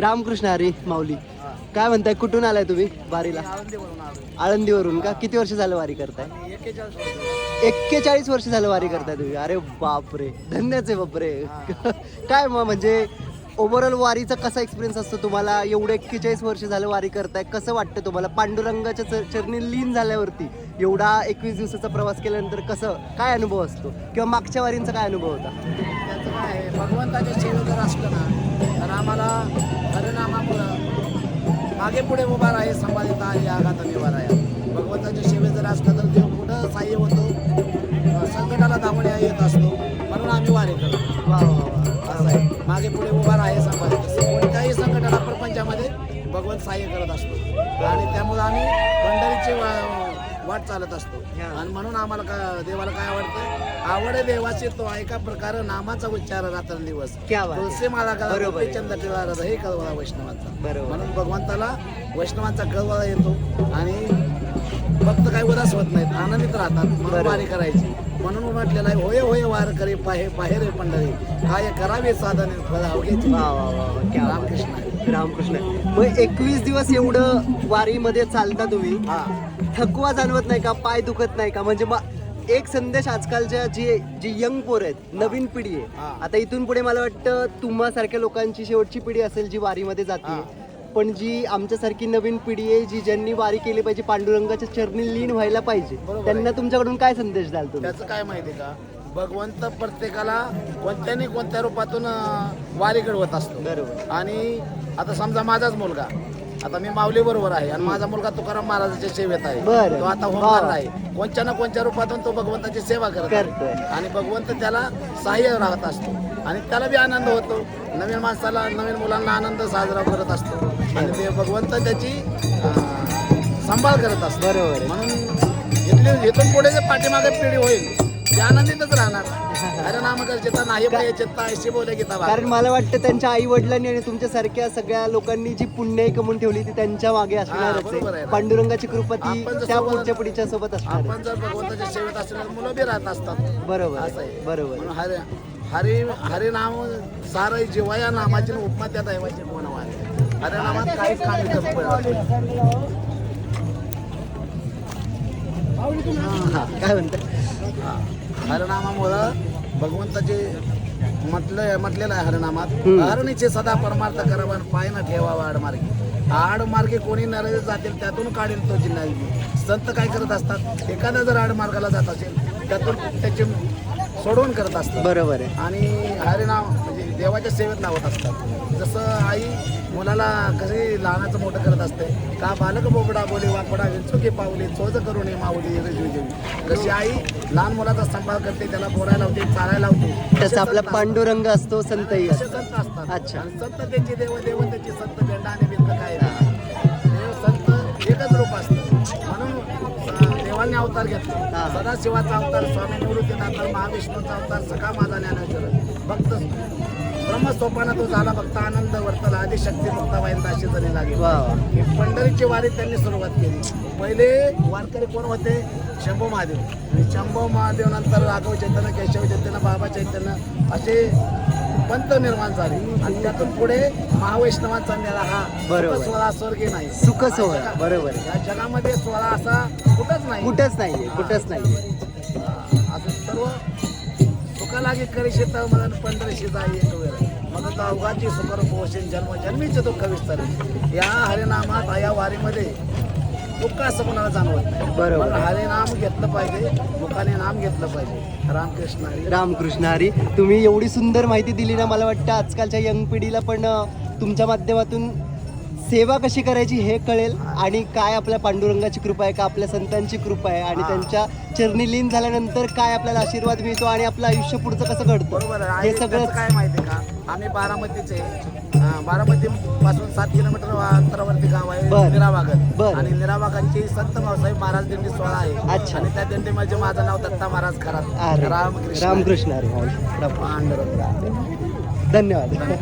रामकृष्ण. हरी माऊली. काय म्हणताय कुठून आलाय तुम्ही वारीला? आळंदीवरून का? किती वर्ष झालं वारी करताय? एक्केचाळीस वर्ष झालं वारी करताय तुम्ही. अरे बापरे. धन्यच आहे बापरे. काय मग म्हणजे ओव्हरऑल वारीचा कसा एक्सपिरियन्स असतो तुम्हाला? एवढे एक्केचाळीस वर्ष झालं वारी करताय. कसं वाटतं तुम्हाला? पांडुरंगाच्या च- चरणी लीन झाल्यावरती एवढा एकवीस दिवसाचा प्रवास केल्यानंतर कसं काय अनुभव असतो? किंवा मागच्या वारींचा काय अनुभव होता? त्याचं काय आहे. भगवंताच्या सेवे जर असलं ना तर आम्हाला हरिनामामुळं मागे पुढे उभा राहे संवादिता या आघात निवार आहे भगवंताच्या सेवे जर असलं तर देव कुठं सहाय्य होतो. संकटाला दामण्या येत असतो. म्हणून आम्ही वारे करतो. वा वा वा. असं आहे. मागे पुढे उभा राहे संवादित कोणत्याही संकटाला प्रपंचामध्ये भगवंत सहाय्य करत असतो. आणि त्यामुळं आम्ही पंढरीची वा- वाट चालत असतो आणि म्हणून आम्हाला का देवाला काय आवडतं आवडे देवाचे तो ऐका प्रकार नामाचा उच्चार रात्रंदिवस. तुळशी माला बरोबर आहे. चंद टिळा हे कळवळा वैष्णवांचा बरोबर. म्हणून भगवंताला वैष्णवांचा कळवळा येतो आणि फक्त काही उदास होत नाहीत आनंदित राहतात म्हणून बरोबर. वारी करायची म्हणून म्हटलेलं आहे होय होय वार करे पाहे पाहे रे पंढरी काय करावे साधन फळ रामकृष्ण आहे. रामकृष्ण. मग एकवीस दिवस एवढं वारीमध्ये चालता तुम्ही. हा. थकवा जाणवत नाही का? पाय दुखत नाही का? म्हणजे मग एक संदेश आजकालच्या जी जी यंग पोर आहेत नवीन पिढी आहे. आता इथून पुढे मला वाटतं तुम्हासारख्या लोकांची शेवटची पिढी असेल जी वारीमध्ये जाते. पण जी आमच्यासारखी नवीन पिढी आहे जी ज्यांनी वारी केली पाहिजे पांडुरंगाच्या चरणी लीन व्हायला पाहिजे त्यांना. तुमच्याकडून काय संदेश द्याल तुम्ही? त्याचं काय माहिती का? भगवंत प्रत्येकाला कोणत्या कोणत्या रूपातून वारी घडवत असतो. बरोबर. आणि आता समजा माझाच मुलगा. आता मी माऊली बरोबर आहे आणि माझा मुलगा तुकाराम महाराजाच्या सेवेत आहे. बरं. तो आता होमगार्ड वा. आहे. कोणत्या ना कोणत्या रूपातून तो भगवंताची सेवा करत करतोय. आहे आणि भगवंत त्याला सहाय्य राहत असतो. आणि त्याला बी आनंद होतो. नवीन माणसाला नवीन मुलांना आनंद साजरा करत असतो. आणि ते भगवंत त्याची अं, सांभाळ करत असतो. बरोबर आहे. म्हणून इथली इथून पुढे जे पाठीमागे पिढी होईल ती आनंदितच राहणार. अरे नामकर चेता नाही पाहिजे चेता ऐशी बोले गीता. कारण मला वाटतं त्यांच्या आई वडिलांनी आणि तुमच्यासारख्या सगळ्या लोकांनी जी पुण्य कमवून ठेवली ती त्यांच्या मागे असणारच बरोबर आहे आहे ना. पांडुरंगाची कृपा ती आपण त्या बोलत- पुढच्या पिढीच्या सोबत असणार. आपण जर भगवंताच्या सेवेत असलेले मुलं बी राहत असतात बरोबर असं आहे. बरोबर म्हणून हरे हरी हरी नाम सार जीवा या नामाची उपमा त्या दैवाची कोण वारे हरे नामात काहीच काम कमी पडत काय म्हणतात हरनामामुळं भगवंताचे म्हटलं म्हटलेलं आहे हरनामात. हरणीचे सदा परमार्थ करावा पाय न ठेवावा आडमार्गी आडमार्गी कोणी नरे जातील त्यातून काढेल तो जिल्हा संत काय करत असतात? एखादा जर आडमार्गाला जात असेल त्यातून त्याचे सोडवून करत असतात. बरोबर आहे. आणि हरिनाम देवाच्या सेवेत लावत असतात. जसं आई मुलाला कशी लहानाचं मोठं करत असते का बालक बोबडा बोले वाकडा विंचुके पावले चोज करून माऊली रजवी जशी आई लहान मुलाचा सांभाळ करते त्याला बोलायला लावते चालायला लावते तसं आपला पांडुरंग असतो संतही संत असतात. अच्छा. संत त्यांचे देव देव त्यांचे संत अवतार घेतला. सदाशिवाचा अवतार स्वामी निवृत्तीनाथ महाविष्णूचा अवतार सखा माझा ज्ञानेश्वर भक्त ब्रह्मस्वपाना तो झाला भक्त आनंद वर्तला आधी शक्ती मुक्ताबाईंत अशी जरी लागली पंढरीची वारी त्यांनी सुरुवात केली. पहिले वारकरी कोण होते? शंभू महादेव. आणि शंभू महादेव नंतर राघव चैतन्य केशव चैतन्य बाबा चैतन्य असे पंत निर्माण झाले. आणि त्यातून पुढे महावैष्णवांचा मेळा हा बरोबर. सोळा स्वर्गीय नाही. सुख सोहळा बरोबर. या जगामध्ये सोळा असा कुठंच नाही. कुठंच नाहीये कुठंच नाहीये. असं सर्व सुखालागी करी शेत मला पंधराशे जाई एक वेळ. तो अवघाची सुकर पोषण जन्म जन्मीचे दुःख विस्तार या हरिनामात या वारीमध्ये दुःख असं कोणाला जाणवत नाही. बरोबर. म्हणून हरिनाम घेतलं पाहिजे मुखाने नाम घेतलं पाहिजे. रामकृष्ण हरी. रामकृष्ण हरी तुम्ही एवढी सुंदर माहिती दिली ना मला वाटतं आजकालच्या यंग पिढीला पण अ, तुमच्या माध्यमातून सेवा कशी करायची हे कळेल आणि काय आपल्या पांडुरंगाची कृपा आहे का आपल्या संतांची कृपा आहे आणि हा. त्यांच्या चरणी लीन झाल्यानंतर काय आपल्याला आशीर्वाद मिळतो आणि आपलं आयुष्य पुढचं कसं घडतं? हे सगळं काय माहिती का? आम्ही बारामतीचे बारामती पासून सात किलोमीटर अंतरावरती गाव आहे बरं. निरावागत बरं. आणि निरावागांची संत भाऊसाहेब महाराज दिंडी सोहळा आहे. अच्छा. आणि त्या दिंडीमध्ये माझं नाव दत्ता महाराज खरात रामकृष्ण रामकृष्ण पांडुरंग. धन्यवाद.